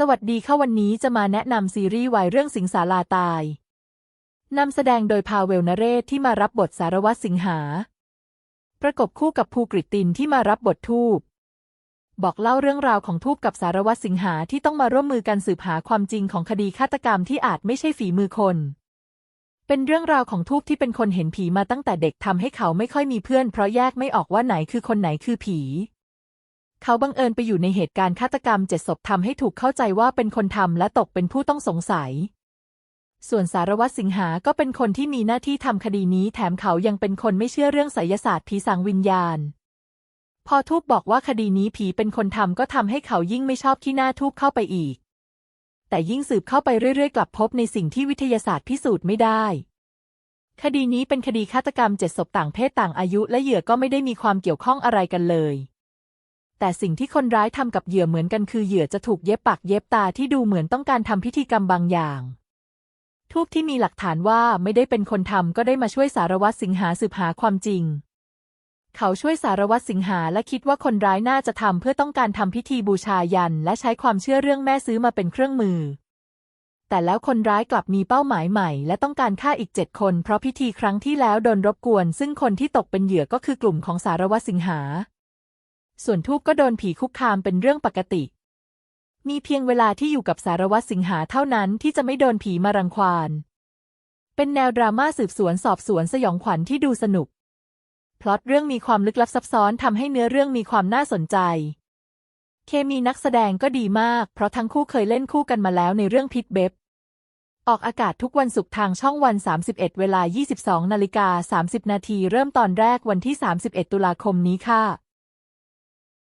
สวัสดีค่ะวันนี้จะมาแนะนำซีรีส์วายเรื่องสิงสาราตาย นำแสดงโดยพาเวลนเรศที่มารับบทสารวัตรสิงหา ประกบคู่กับภูกริตินที่มารับบททูบบอกเล่าเรื่องราวของทูบกับสารวัตรสิงหาที่ต้องมาร่วมมือกันสืบหาความจริงของคดีฆาตกรรมที่อาจไม่ใช่ฝีมือคน เป็นเรื่องราวของทูบที่เป็นคนเห็นผีมาตั้งแต่เด็กทำให้เขาไม่ค่อยมีเพื่อนเพราะแยกไม่ออกว่าไหนคือคนไหนคือผี เขาบังเอิญไปอยู่ในเหตุการณ์ฆาตกรรมเจ็ดศพทำให้ถูกเข้าใจว่าเป็นคนทำและตกเป็นผู้ต้องสงสัย ส่วนสารวัตรสิงหาก็เป็นคนที่มีหน้าที่ทำคดีนี้แถมเขายังเป็นคนไม่เชื่อเรื่องไสยศาสตร์ผีสางวิญญาณ พอทูบบอกว่าคดีนี้ผีเป็นคนทำก็ทำให้เขายิ่งไม่ชอบที่หน้าทูบเข้าไปอีก แต่ยิ่งสืบเข้าไปเรื่อยๆ กลับพบในสิ่งที่วิทยาศาสตร์พิสูจน์ไม่ได้คดีนี้เป็นคดีฆาตกรรมเจ็ดศพต่างเพศต่างอายุและเหยื่อก็ไม่ได้มีความเกี่ยวข้องอะไรกันเลย แต่สิ่งที่คนร้ายทำกับเหยื่อเหมือนกันคือเหยื่อจะถูกเย็บปากเย็บตาที่ดูเหมือนต้องการทำพิธีกรรมบางอย่าง ทูบที่มีหลักฐานว่าไม่ได้เป็นคนทำก็ได้มาช่วยสารวัตรสิงหาสืบหาความจริง เขาช่วยสารวัตรสิงหาและคิดว่าคนร้ายน่าจะทำเพื่อต้องการทำพิธีบูชายัน และใช้ความเชื่อเรื่องแม่ซื้อมาเป็นเครื่องมือ แต่แล้วคนร้ายกลับมีเป้าหมายใหม่ และต้องการฆ่าอีกเจ็ดคน เพราะพิธีครั้งที่แล้วโดนรบกวน ซึ่งคนที่ตกเป็นเหยื่อก็คือกลุ่มของสารวัตรสิงหา ส่วนทูบก็โดนผีคุกคามเป็นเรื่องปกติ มีเพียงเวลาที่อยู่กับสารวัตรสิงหาเท่านั้นที่จะไม่โดนผีมารังควาน เป็นแนวดราม่าสืบสวนสอบสวนสยองขวัญที่ดูสนุก พล็อตเรื่องมีความลึกลับซับซ้อนทำให้เนื้อเรื่องมีความน่าสนใจ เคมีนักแสดงก็ดีมาก เพราะทั้งคู่เคยเล่นคู่กันมาแล้วในเรื่องพิทเบบออกอากาศทุกวันศุกร์ทางช่องวัน 31 เวลา 22 นาฬิกา 30 นาที เริ่มตอนแรกวันที่ 31 ตุลาคมนี้ค่ะ